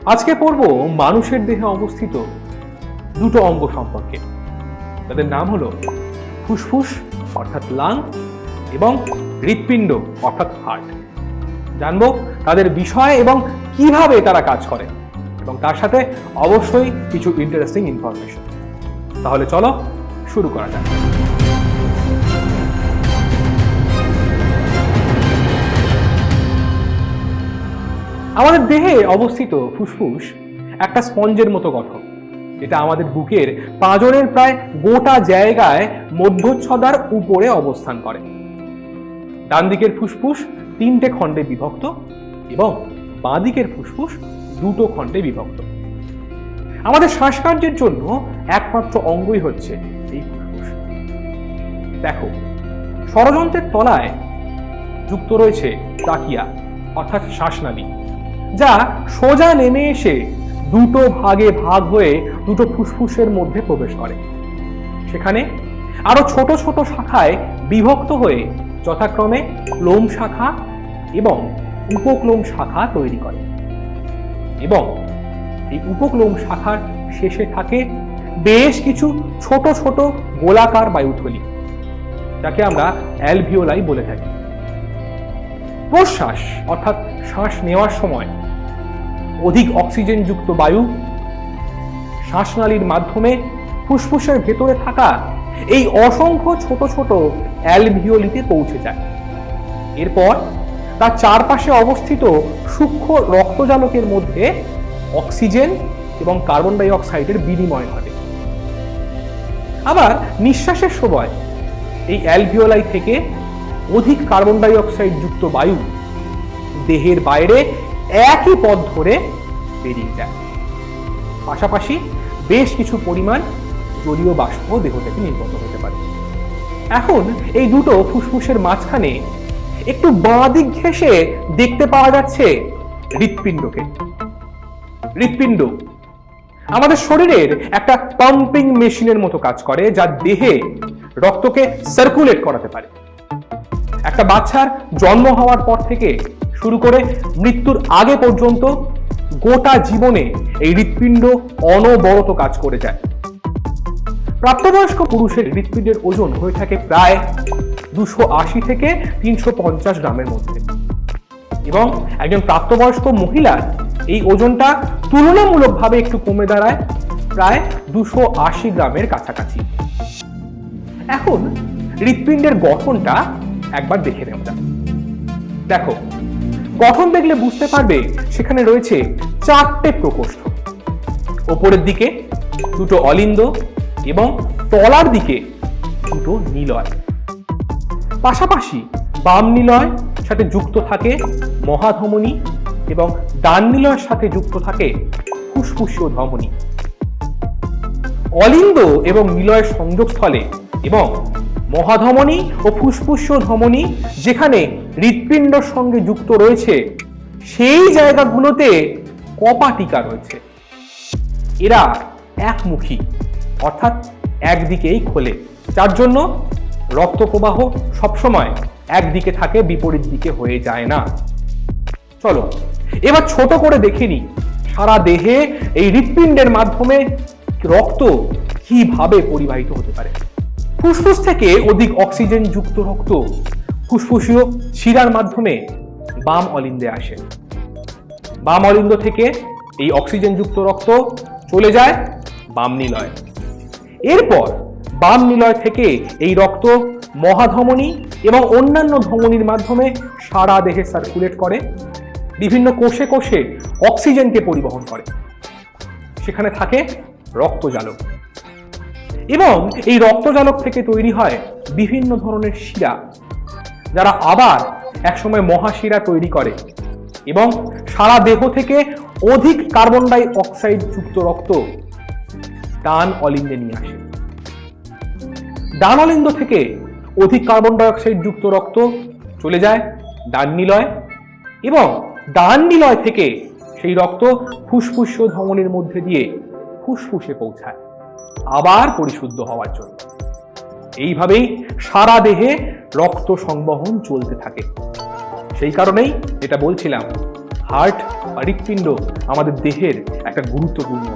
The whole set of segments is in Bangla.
আজকে পড়ব মানুষের দেহে অবস্থিত দুটো অঙ্গ সম্পর্কে। তাদের নাম হলো ফুসফুস, অর্থাৎ লাং, এবং হৃৎপিণ্ড, অর্থাৎ হার্ট। জানব তাদের বিষয় এবং কীভাবে তারা কাজ করে, এবং তার সাথে অবশ্যই কিছু ইন্টারেস্টিং ইনফরমেশন তাহলে চলো শুরু করা যাক। আমাদের দেহে অবস্থিত ফুসফুস একটা স্পঞ্জের মতো গঠন। এটা আমাদের বুকের পাঁজরের প্রায় গোটা জায়গায় মধ্যচ্ছদার উপরে অবস্থান করে। ডান দিকের ফুসফুস তিনটে খণ্ডে বিভক্ত এবং বাঁ দিকের ফুসফুস দুটো খণ্ডে বিভক্ত। আমাদের শ্বাসকার্যের জন্য একমাত্র অঙ্গই হচ্ছে এই ফুসফুস। দেখো, ষড়যন্ত্রের তলায় যুক্ত রয়েছে ট্রাকিয়া অর্থাৎ শ্বাসনালী। যা সোজা নেমে এসে দুটো ভাগে ভাগ হয়ে দুটো ফুসফুসের মধ্যে প্রবেশ করে। সেখানে আরও ছোট ছোট শাখায় বিভক্ত হয়ে যথাক্রমে ক্লোম শাখা এবং উপক্লোম শাখা তৈরি করে। এবং এই উপক্লোম শাখার শেষে থাকে বেশ কিছু ছোট ছোট গোলাকার বায়ুথলি, যাকে আমরা অ্যালভিওলাই বলে থাকি। প্রশ্বাস অর্থাৎ শ্বাস নেওয়ার সময় অধিক অক্সিজেনযুক্ত বায়ু শ্বাসনালীর মাধ্যমে ফুসফুসের ভেতরে থাকা এই অসংখ্য ছোট ছোট অ্যালভিওলিতে পৌঁছে যায়। এরপর তার চারপাশে অবস্থিত সূক্ষ্ম রক্তজালকের মধ্যে অক্সিজেন এবং কার্বন ডাই অক্সাইডের বিনিময় ঘটে। আবার নিঃশ্বাসের সময় এই অ্যালভিওলাই থেকে অধিক কার্বন ডাই অক্সাইড যুক্ত বায়ু দেহের বাইরে একই পথ ধরে বেরিয়ে যায়। পাশাপাশি বেশ কিছু পরিমাণ জলীয় বাষ্প দেহ থেকে নির্গত হতে পারে। এখন এই দুটো ফুসফুসের মাঝখানে একটু বাঁ দিক ঘেঁষে দেখতে পাওয়া যাচ্ছে হৃৎপিণ্ডকে। হৃৎপিণ্ড আমাদের শরীরের একটা পাম্পিং মেশিনের মতো কাজ করে, যা দেহে রক্তকে সার্কুলেট করাতে পারে। একটা বাচ্চার জন্ম হওয়ার পর থেকে শুরু করে মৃত্যুর আগে পর্যন্ত গোটা জীবনে এই হৃৎপিণ্ড অনবরত কাজ করে যায়। প্রাপ্তবয়স্ক পুরুষের হৃৎপিণ্ডের ওজন হয়ে থাকে প্রায় দুশো আশি থেকে তিনশো পঞ্চাশ গ্রামের মধ্যে। এবং একজন প্রাপ্তবয়স্ক মহিলার এই ওজনটা তুলনামূলকভাবে একটু কমে দাঁড়ায়, প্রায় দুশো আশি গ্রামের কাছাকাছি। এখন হৃৎপিণ্ডের গঠনটা একবার দেখে নেওয়া যাক দেখো, গঠন দেখলে বুঝতে পারবে সেখানে রয়েছে চারটে প্রকোষ্ঠ। ওপরের দিকে দুটো অলিন্দ এবং তলার দিকে দুটো নিলয়। পাশাপাশি বাম নিলয় সাথে যুক্ত থাকে মহাধমনী এবং ডান নিলয়ের সাথে যুক্ত থাকে ফুসফুসীয় ধমনী। অলিন্দ এবং নিলয়ের সংযোগস্থলে এবং মহাধমনী ও ফুসফুসীয় ধমনী, যেখানে হৃৎপিণ্ডর সঙ্গে যুক্ত রয়েছে, সেই জায়গাগুলোতে কপাটিকা রয়েছে। এরা একমুখী, অর্থাৎ একদিকেই খোলে। যার জন্য রক্ত প্রবাহ সবসময় একদিকে থাকে, বিপরীত দিকে হয়ে যায় না। চলো, এবার ছোট করে দেখে সারা দেহে এই হৃৎপিণ্ডের মাধ্যমে রক্ত কীভাবে পরিবাহিত হতে পারে। ফুসফুস থেকে অধিক অক্সিজেন যুক্ত রক্ত ফুসফুসীয় শিরার মাধ্যমে বাম অলিন্দে আসে। বাম অলিন্দ থেকে এই অক্সিজেন যুক্ত রক্ত চলে যায় বাম নিলয়। এরপর বাম নিলয় থেকে এই রক্ত মহাধমনী এবং অন্যান্য ধমনীর মাধ্যমে সারা দেহে সার্কুলেট করে, বিভিন্ন কোষে কোষে অক্সিজেনকে পরিবহন করে। সেখানে থাকে রক্তজালক। এবং এই রক্তজালক থেকে তৈরি হয় বিভিন্ন ধরনের শিরা, যারা আবার একসময় মহাশিরা তৈরি করে এবং সারা দেহ থেকে অধিক কার্বন ডাই অক্সাইড যুক্ত রক্ত ডান অলিন্দে নিয়ে আসে। ডান অলিন্দ থেকে অধিক কার্বন ডাই অক্সাইড যুক্ত রক্ত চলে যায় ডান নিলয় এবং ডান নিলয় থেকে সেই রক্ত ফুসফুস ধমনীর মধ্যে দিয়ে ফুসফুসে পৌঁছায়। আবার পরিশুদ্ধ হওয়ার জন্য। এইভাবেই সারা দেহে রক্ত সংবহন চলতে থাকে। সেই কারণেই এটা বলছিলাম, হার্ট বা হৃৎপিণ্ড আমাদের দেহের একটা গুরুত্বপূর্ণ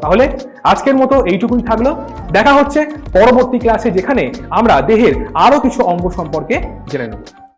তাহলে আজকের মতো এইটুকুই থাকল। দেখা হচ্ছে পরবর্তী ক্লাসে যেখানে আমরা দেহের আরও কিছু অঙ্গ সম্পর্কে জেনে নেব।